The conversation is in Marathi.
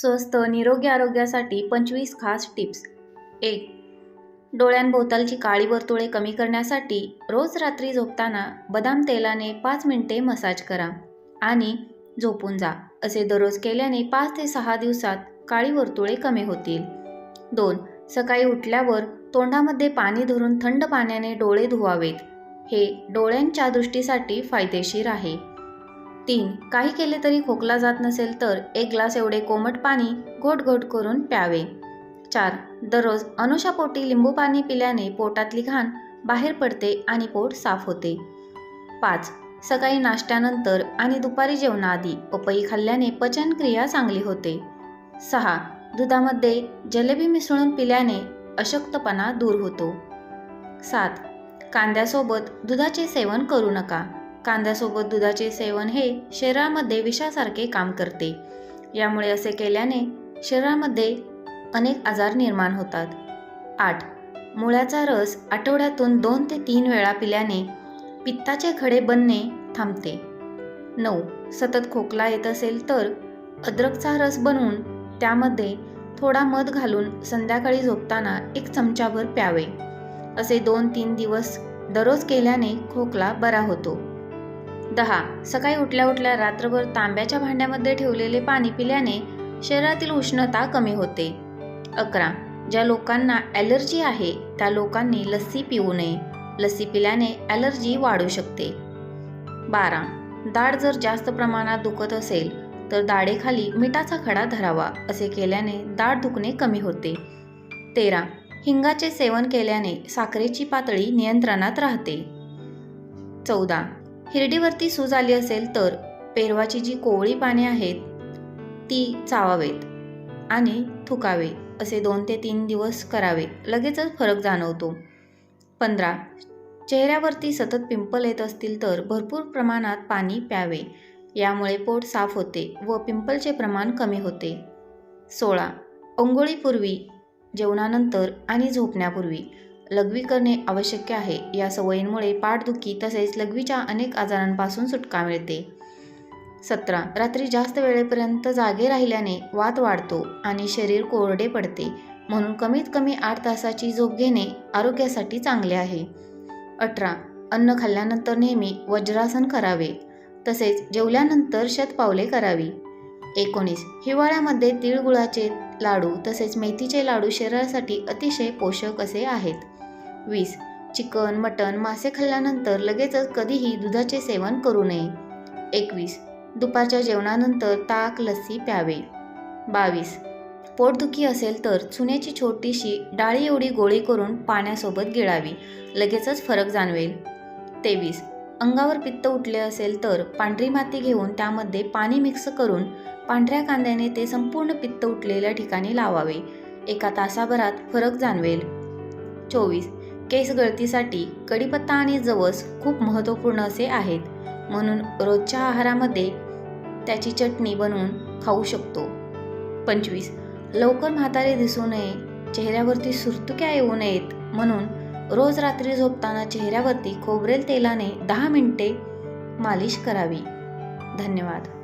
स्वस्त निरोगी आरोग्यासाठी पंचवीस खास टिप्स. एक डोळ्यांभोवतालची काळी वर्तुळे कमी करण्यासाठी रोज रात्री झोपताना बदाम तेलाने पाच मिनिटे मसाज करा आणि झोपून जा. असे दररोज केल्याने पाच ते सहा दिवसात काळी वर्तुळे कमी होतील. दोन सकाळी उठल्यावर तोंडामध्ये पाणी धरून थंड पाण्याने डोळे धुवावेत. हे डोळ्यांच्या दृष्टीसाठी फायदेशीर आहे. तीन. काही केले तरी खोकला जात नसेल तर एक ग्लास एवढे कोमट पाणी घोट घोट करून प्यावे. चार. दररोज अनुशापोटी लिंबू पाणी पिल्याने पोटातली घाण बाहेर पडते आणि पोट साफ होते. पाच. सकाळी नाश्त्यानंतर आणि दुपारी जेवणाआधी पपई खाल्ल्याने पचनक्रिया चांगली होते. सहा. दुधामध्ये जलेबी मिसळून पिल्याने अशक्तपणा दूर होतो. सात. कांद्यासोबत दुधाचे सेवन करू नका. कांद्यासोबत दुधाचे सेवन हे शरीरामध्ये विषासारखे काम करते. यामुळे असे केल्याने शरीरामध्ये अनेक आजार निर्माण होतात. आठ. मुळ्याचा रस आठवड्यातून दोन ते तीन वेळा पिल्याने पित्ताचे खडे बनणे थांबते. नऊ. सतत खोकला येत असेल तर अद्रकचा रस बनवून त्यामध्ये थोडा मध घालून संध्याकाळी झोपताना एक चमचाभर प्यावे. असे दोन तीन दिवस दररोज केल्याने खोकला बरा होतो. दहा. सकाळी उठल्या उठल्या रात्रभर तांब्याच्या भांड्यामध्ये ठेवलेले पाणी पिल्याने शरीरातील उष्णता कमी होते. अकरा. ज्या लोकांना ॲलर्जी आहे त्या लोकांनी लस्सी पिऊ नये. लस्सी पिल्याने ॲलर्जी वाढू शकते. बारा. दाढ जर जास्त प्रमाणात दुखत असेल तर दाढेखाली मिठाचा खडा धरावा असे केल्याने दाढ दुखणे कमी होते. तेरा. हिंगाचे सेवन केल्याने साखरेची पातळी नियंत्रणात राहते. चौदा. हिरडीवरती सूज आली असेल तर पेरवाची जी कोवळी पाने आहेत ती चावावेत आणि थुकावे असे दोन ते तीन दिवस करावे. लगेचच फरक जाणवतो. पंधरा. चेहऱ्यावरती सतत पिंपल येत असतील तर भरपूर प्रमाणात पाणी प्यावे. यामुळे पोट साफ होते व पिंपलचे प्रमाण कमी होते. सोळा. अंघोळीपूर्वी जेवणानंतर आणि झोपण्यापूर्वी. लघवी करणे आवश्यक आहे. या सवयींमुळे पाठदुखी तसेच लघवीच्या अनेक आजारांपासून सुटका मिळते. सतरा. रात्री जास्त वेळेपर्यंत जागे राहिल्याने वात वाढतो आणि शरीर कोरडे पडते. म्हणून कमीत कमी आठ तासाची झोप घेणे आरोग्यासाठी चांगले आहे. अठरा. अन्न खाल्ल्यानंतर नेहमी वज्रासन करावे. तसेच जेवल्यानंतर शतपावले करावी. एकोणीस. हिवाळ्यामध्ये तिळगुळाचे लाडू तसेच मेथीचे लाडू शरीरासाठी अतिशय पोषक असे आहेत. वीस. चिकन मटण मासे खाल्ल्यानंतर लगेचच कधीही दुधाचे सेवन करू नये. एकवीस. दुपारच्या जेवणानंतर ताक लस्सी प्यावे. बावीस. पोटदुखी असेल तर चुन्याची छोटीशी डाळी एवढी गोळी करून पाण्यासोबत गिळावी. लगेचच फरक जाणवेल. तेवीस. अंगावर पित्त उठले असेल तर पांढरी माती घेऊन त्यामध्ये पाणी मिक्स करून पांढऱ्या कांद्याने ते संपूर्ण पित्त उठलेल्या ठिकाणी लावावे. एका तासाभरात फरक जाणवेल. चोवीस. केस गळतीसाठी कढीपत्ता आणि जवस खूप महत्त्वपूर्ण असे आहेत. म्हणून रोजच्या आहारामध्ये त्याची चटणी बनवून खाऊ शकतो. पंचवीस. लवकर म्हातारे दिसू नये. चेहऱ्यावरती सुरतुक्या येऊ नयेत. म्हणून रोज रात्री झोपताना चेहऱ्यावरती खोबरेल तेलाने दहा मिनिटे मालिश करावी. धन्यवाद.